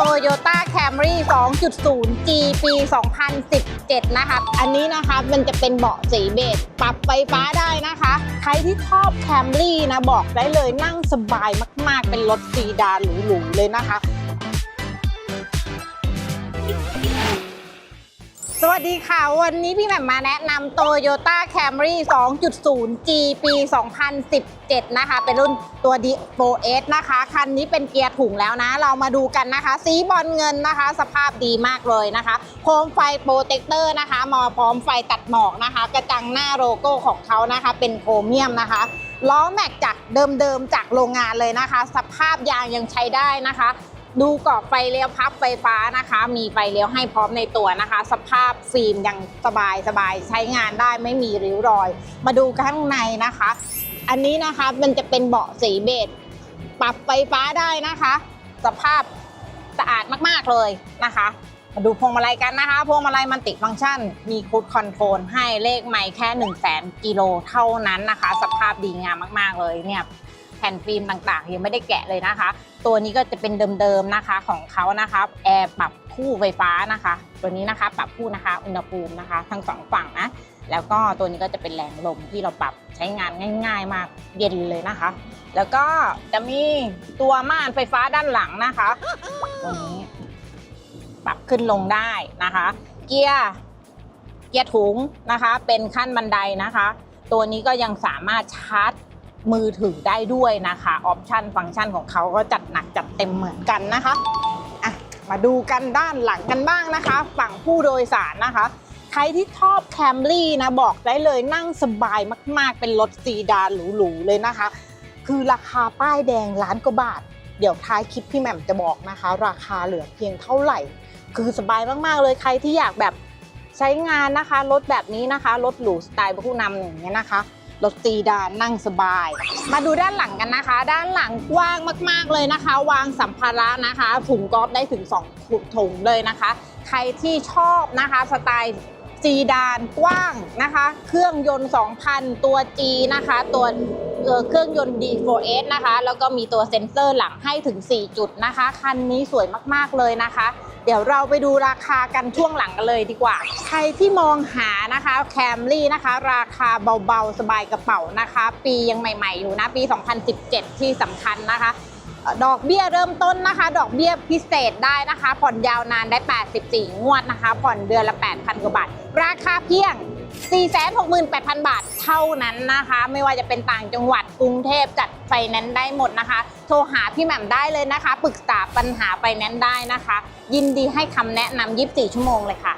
Toyota Camry 2.0 G ปี 2017 นะคะ อันนี้นะคะมันจะเป็นเบาะสีเบจปรับไฟฟ้าได้นะคะ ใครที่ชอบ Camry นะบอกได้เลยนั่งสบายมากๆ เป็นรถซีดานหรูๆเลยนะคะ สวัสดีค่ะ วันนี้พี่แหม่มมาแนะนำ Toyota Camry 2.0 G ปี 2017 นะคะ เป็นรุ่นตัว D 4S นะคะ คันนี้เป็นเกียร์ถุงแล้วนะ เรามาดูกันนะคะ สีบอลเงินนะคะ สภาพดีมากเลยนะคะ โคมไฟโปรเทคเตอร์นะคะมาพร้อมไฟตัดหมอกนะคะ กระจังหน้าโลโก้ของเขานะคะ เป็นโครเมียมนะคะล้อแม็กจากเดิมๆจากโรงงานเลยนะคะ สภาพยางยังใช้ได้นะคะ ดูกรอบไฟเลี้ยวพับไฟฟ้านะคะ มีไฟเลี้ยวให้พร้อมในตัวนะคะ สภาพฟิล์มยังสบายสบายใช้งานได้ไม่มีริ้วรอย มาดูข้างในนะคะ อันนี้นะคะมันจะเป็นเบาะสีเบจปรับไฟฟ้าได้นะคะ สภาพสะอาดมากๆเลยนะคะ มาดูพวงมาลัยกันนะคะ พวงมาลัยมันติฟังก์ชัน มีคูดคอนโทรลให้เลขไม่แค่ 1 0 0 0 0แสนกิโลเท่านั้นนะคะ สภาพดีงามมากๆเลยเนี่ย แผ่นฟิล์มต่างๆ ยังไม่ได้แกะเลยนะคะ ตัวนี้ก็จะเป็นเดิมๆนะคะของเขานะคะแอร์ปรับคู่ไฟฟ้านะคะ ตัวนี้นะคะปรับคู่นะคะ อุณหภูมินะคะ ทั้งสองฝั่งนะแล้วก็ตัวนี้ก็จะเป็นแรงลมที่เราปรับใช้งานง่าย ๆ มากเย็นเลยนะคะ แล้วก็จะมีตัวม่านไฟฟ้าด้านหลังนะคะตัวนี้ปรับขึ้นลงได้นะคะ เกียร์เกียร์ถุงนะคะ เป็นขั้นบันไดนะคะ ตัวนี้ก็ยังสามารถชาร์จ มือถือได้ด้วยนะคะออปชันฟังก์ชันของเขาก็จัดหนักจัดเต็มเหมือนกันนะคะอะมาดูกันด้านหลังกันบ้างนะคะ ฝั่งผู้โดยสารนะคะใครที่ชอบแคมรี่นะบอกได้เลยนั่งสบายมากๆ เป็นรถซีดานหรูๆเลยนะคะ คือราคาป้ายแดงล้านกว่าบาท เดี๋ยวท้ายคลิปพี่แหม่มจะบอกนะคะ ราคาเหลือเพียงเท่าไหร่ คือสบายมากๆเลยใครที่อยากแบบใช้งานนะคะรถแบบนี้นะคะรถหรูสไตล์ผู้นำอย่างเงี้ยนะคะ รถซีดานนั่งสบาย มาดูด้านหลังกันนะคะ ด้านหลังกว้างมาก ๆเลยนะคะ วางสัมภาระนะคะ ถุงกอล์ฟได้ถึง2ถุงเลยนะคะ ใครที่ชอบนะคะสไตล์ซีดานกว้างนะคะ เครื่องยนต์ 2,000 ตัว G นะคะ ตัวเออเครื่องยนต์ D4S นะคะ แล้วก็มีตัวเซ็นเซอร์หลังให้ถึง 4 จุดนะคะ คันนี้สวยมาก ๆ เลยนะคะ เดี๋ยวเราไปดูราคากันช่วงหลังกันเลยดีกว่า ใครที่มองหานะคะแคมรี่นะคะ ราคาเบาๆ สบายกระเป๋านะคะ ปียังใหม่ๆอยู่นะ ปี 2017 ที่สำคัญนะคะดอกเบี้ยเริ่มต้นนะคะ ดอกเบี้ยพิเศษได้นะคะ ผ่อนยาวนานได้ 84 งวดนะคะ ผ่อนเดือนละ 8,000 กว่าบาท ราคาเพียง 468,000 บาทเท่านั้นนะคะ ไม่ว่าจะเป็นต่างจังหวัดกรุงเทพจัดไฟแนนซ์ได้หมดนะคะ โทรหาพี่แหม่มได้เลยนะคะ ปรึกษาปัญหาไฟแนนซ์ได้นะคะ ยินดีให้คำแนะนำ 24 ชั่วโมงเลยค่ะ